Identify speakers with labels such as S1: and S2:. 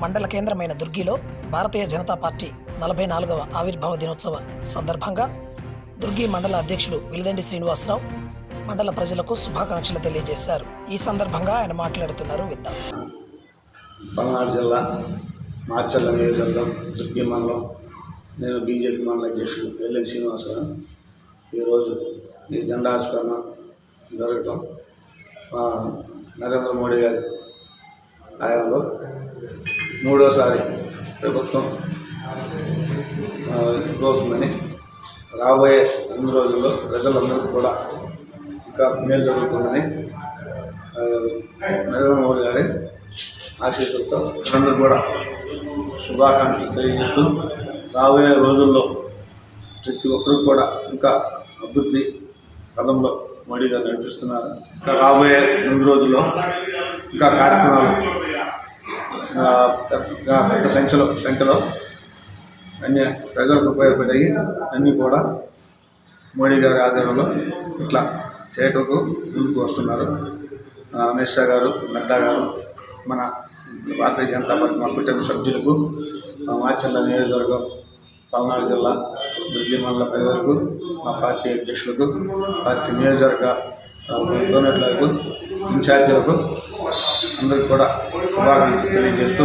S1: మండల కేంద్రమైన దుర్గిలో భారతీయ జనతా పార్టీ నలభై నాలుగవ ఆవిర్భావ దినోత్సవ సందర్భంగా దుర్గి మండల అధ్యక్షుడు విలదండి శ్రీనివాసరావు మండల ప్రజలకు శుభాకాంక్షలు తెలియజేశారు. ఈ సందర్భంగా ఆయన మాట్లాడుతున్నారు విందాం.
S2: పల్నాడు జిల్లా మార్చల్ల నియోజకవర్గం దుర్గి మండలం. నేను బీజేపీ మండల అధ్యక్షుడు ఎల్ఎన్ శ్రీనివాసరావు. ఈరోజు ఈ జెండాస్మరణ జరగటం నరేంద్ర మోడీ గారి హయాంలో మూడోసారి ప్రభుత్వం ఇవ్వబోతుందని రాబోయే రెండు రోజుల్లో ప్రజలందరికీ కూడా ఇంకా మేలు జరుగుతుందని నరేంద్ర మోడీ గారి ఆశీస్సులతో అందరూ కూడా శుభాకాంక్షలు తెలియజేస్తూ రాబోయే రోజుల్లో ప్రతి ఒక్కరు కూడా ఇంకా అభివృద్ధి పదంలో మోడీ గారు నడిపిస్తున్నారు. ఇంకా రాబోయే రెండు రోజుల్లో ఇంకా కార్యక్రమాలు పెద్ద పెద్ద సంఖ్యలో సంఖ్యలో అన్ని ప్రజలకు ఉపయోగపడ్డాయి అన్నీ కూడా మోడీ గారి ఆధ్వర్యంలో ఇట్లా చేయటకు ముందుకు వస్తున్నారు. అమిత్ షా గారు నడ్డా గారు మన భారతీయ జనతా పార్టీ మా కుటుంబ సభ్యులకు మా మాచర్ల నియోజకవర్గం పల్నాడు జిల్లా దుర్గి మండల ప్రజలకు మా పార్టీ అధ్యక్షులకు పార్టీ నియోజకవర్గ ఆ, ఇన్ఛార్జీలకు అందరికీ కూడా శుభాకాంక్షలు తెలియజేస్తూ